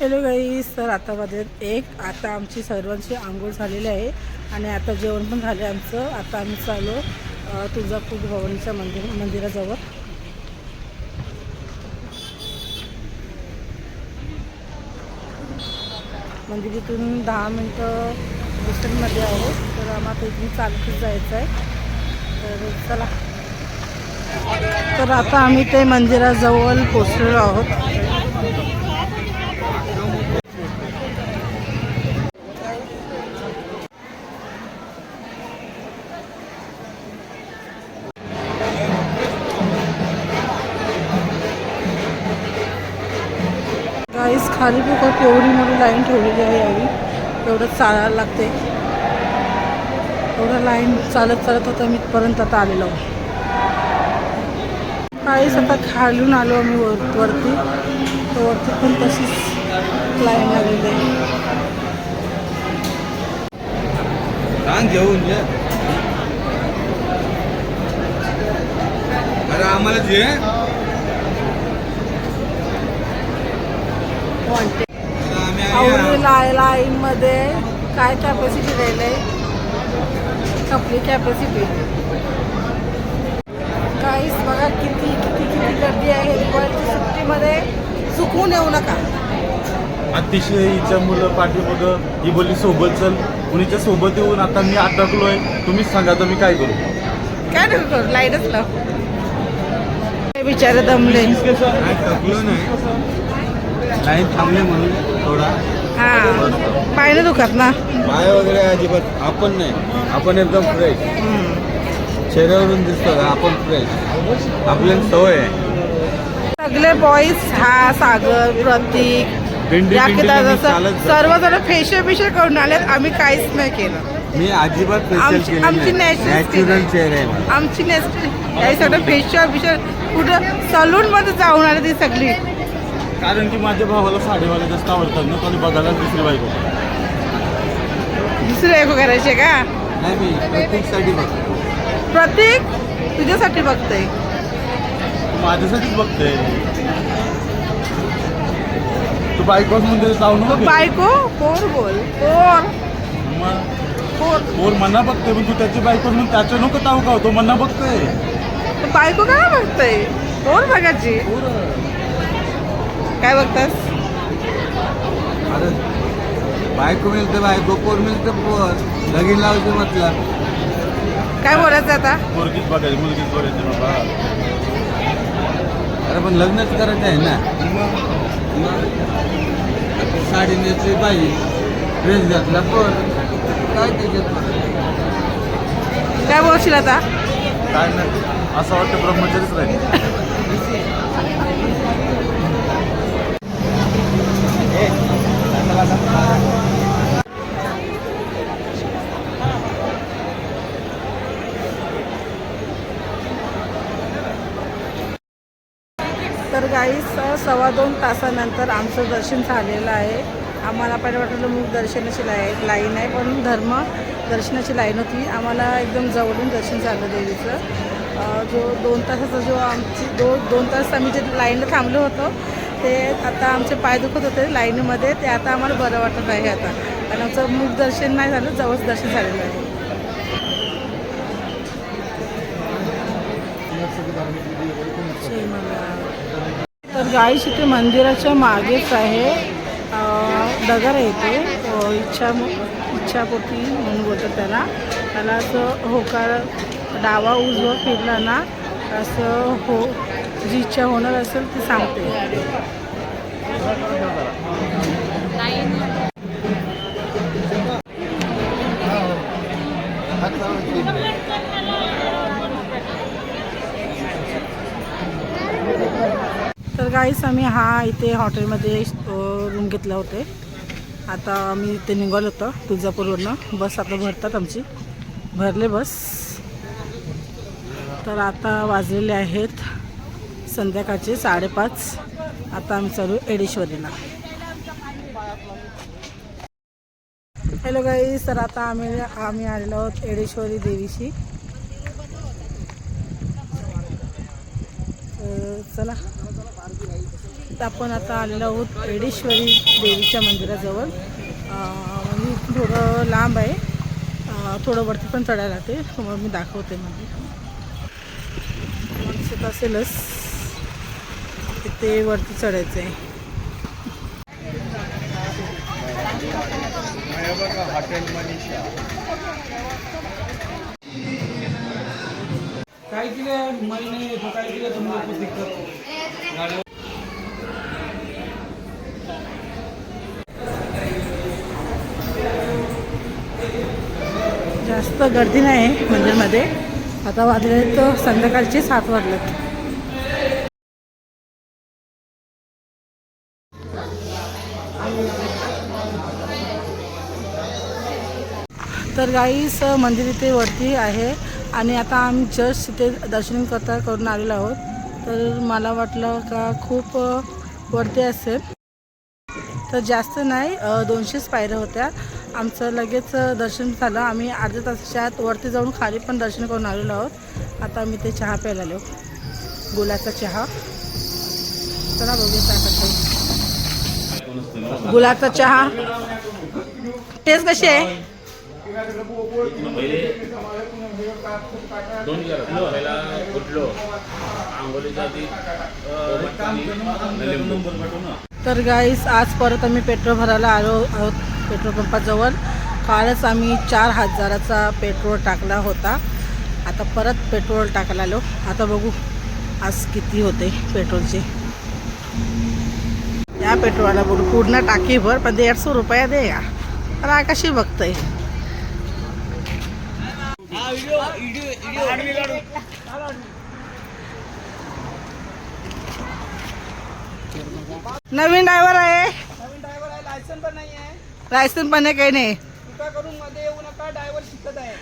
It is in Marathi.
हॅलो गाईस तर आता वाजत एक. आता आमची सर्वांची आंघोळ झालेली आहे आणि आता जेवण पण झालं आमचं. आता आम्ही चालू तुळजापूर भवानीच्या मंदिर मंदिराजवळ. मंदिरातून दहा मिनटं डिस्टन्समध्ये आहोत. तर आम्हाला इथून चालतच जायचं आहे तर चला. तर आता आम्ही ते मंदिराजवळ पोचलेलो आहोत. खाली बघा केवढी मोठी लाईन ठेवलेली आहे यावी. एवढं चालायला लागते. एवढं लाईन चालत चालत होतं मी पर्यंत आता आलेलो काहीच आता खालून आलो आम्ही वर वरती. तर वरती पण तशीच लाईन लागलेली आहे. घेऊन अरे आम्हाला जे अरे आम्ही आवडी लाय लाईनमध्ये काय कॅपॅसिटी राहिलं आहे आपली कॅपॅसिटी काहीच बघा किती किती किती गर्दी आहे. दिवाळीच्या सुट्टीमध्ये चुकवून येऊ नका. अतिशय हिच्या मुलं पाठीमागं ही बोलली सोबत चल. कुणीच्या सोबत येऊन आता मी अटकलोय तुम्हीच सांगा तर मी काय करू? काय नको करू? लाईटच लाव. बिचारे दमले. नाही. नाही लाईन थांबले म्हणून थोडा. हा. पाय नाही दुखत ना? पाय वगैरे अजिबात आपण नाही. आपण एकदम फ्रेश. चेहऱ्यावरून दिसतो आपण फ्रेश आपल्याला सवय आहे. सगळे बॉईज हा सागर प्रतीक जातो. सर्वजण फेशियल बिशियल करून आलेत. आम्ही काहीच नाही केलं. मी अजिबात आमची- नॅचरल चेहरा आहे आमची नेक्स्ट काही सगळं फेशियल बिशियल कुठं सलून मध्ये जाऊन आले ती सगळी. कारण की माझ्या भावाला साडेवाला जास्त आवडतात ना कोणी बघायला दुसरी बायको. दुसरी ऐकू करायचे का? नाही मी प्रत्येकसाठी बघतो. प्रतीक तुझ्यासाठी बघतोय. तू माझ्यासाठीच बघते तू बायकोच म्हणजे जाऊ नको. बायको? कोण बोल? कोण? मग कोण? पोर मना बघते पण तू त्याची बायको म्हणून त्याचं नको ताऊ का तो मना बघतोय. बायको काय बघतोय? कोण बघायची? काय बघतास? अरे बायको मिळते बायको पोर मिळते पोर. लगीन लावायचं म्हटलं. काय बोलायचं आता? मुलगीच बघायची मुलगीच बघायची बाबा अरे पण लग्नच करायचं आहे ना. आता साडी नेसली पाहिजे ड्रेस घातला पोर. काय त्याच्यात? काय बोलशील आता? काय नाही असं वाटतं ब्रह्मचारीच राहील. तर गाईस सव्वा दोन तासानंतर आमचं दर्शन झालेलं आहे. आम्हाला पहिलं वाटलं मूग दर्शनाची लाय लाईन आहे पण धर्म दर्शनाची लाईन होती. आम्हाला एकदम जवळून दर्शन झालं देवीचं. जो दोन तासाचा जो आमची दो दोन तास आम्ही जे लाईनला थांबलो होतो ते आता आमचे पाय दुखत होते लाईनीमध्ये ते आता आम्हाला बरं वाटत आहे आता. आणि आमचं मूग दर्शन नाही झालं जवळच दर्शन झालेलं आहे. तर गाई इथे मंदिराच्या मागेच आहे डगर आहे ते. इच्छा इच्छापोटी म्हणून बोलतात त्याला. त्याला असं होकार डावा उजवा फिरला ना असं हो जी इच्छा होणार असेल ती सांगते. तर काहीच आम्ही हा इथे हॉटेलमध्ये रूम घेतला होते. आता आम्ही इथे निघालो होतो तुळजापूरवरनं. बस आता भरतात आमची. भरले बस. तर आता वाजलेले आहेत संध्याकाळचे साडेपाच. आता आम्ही चालू एडेश्वरीला. हॅलो गाई सर आता आम्ही आम्ही आलेलो आहोत एडेश्वरी देवीशी. चला. तर आपण आता आलेलो आहोत एडेश्वरी देवीच्या मंदिराजवळ. मी म्हणजे थोडं लांब आहे. थोडं वरती पण चढायला लागते. मग मी दाखवते मंदिर असेलच. तिथे वरती चढायचं आहे काय केलं महिने? तो काय केलं तुमको कुछ दिक्कत जास्त गर्दी नाही मंदिरमध्ये. आता वाजले तर संध्याकाळचे सात वाजलेत. तर गाईस मंदिर इथे वरती आहे आणि आता आम्ही जस्ट तिथे दर्शन करता करून आलेलो आहोत. तर मला वाटलं का खूप वरती असेल. तर जास्त नाही दोनशेच पायऱ्या होत्या. आमचं लगेच दर्शन झालं. आम्ही अर्ध्या तासाच्या आत वरती जाऊन खाली पण दर्शन करून आलेलो आहोत. आता आम्ही ते चहा प्यायला आलो. गुलाचा चहा. चला बघूया काय करते गुलाचा चहा. टेस्ट कशी आहे? दोन पहिला आणि लिंबू. तर गाईस आज परत आम्ही पेट्रोल भरायला आलो आहोत पेट्रोल पंपाजवळ. कालच आम्ही चार हजाराचा पेट्रोल टाकला होता. आता परत पेट्रोल टाकायला आलो. आता बघू आज किती होते पेट्रोलचे. या पेट्रोलला बघू पूर्ण टाकी भर पण दीडशे रुपया दे या. कशी बघतंय. नवीन ड्रायव्हर आहे. नवीन ड्रायव्हर आहे लायसन पण नाही आहे लायसन पण आहे काही नाही. कृपा करून मध्ये येऊ नका ड्रायव्हर शिकत आहे.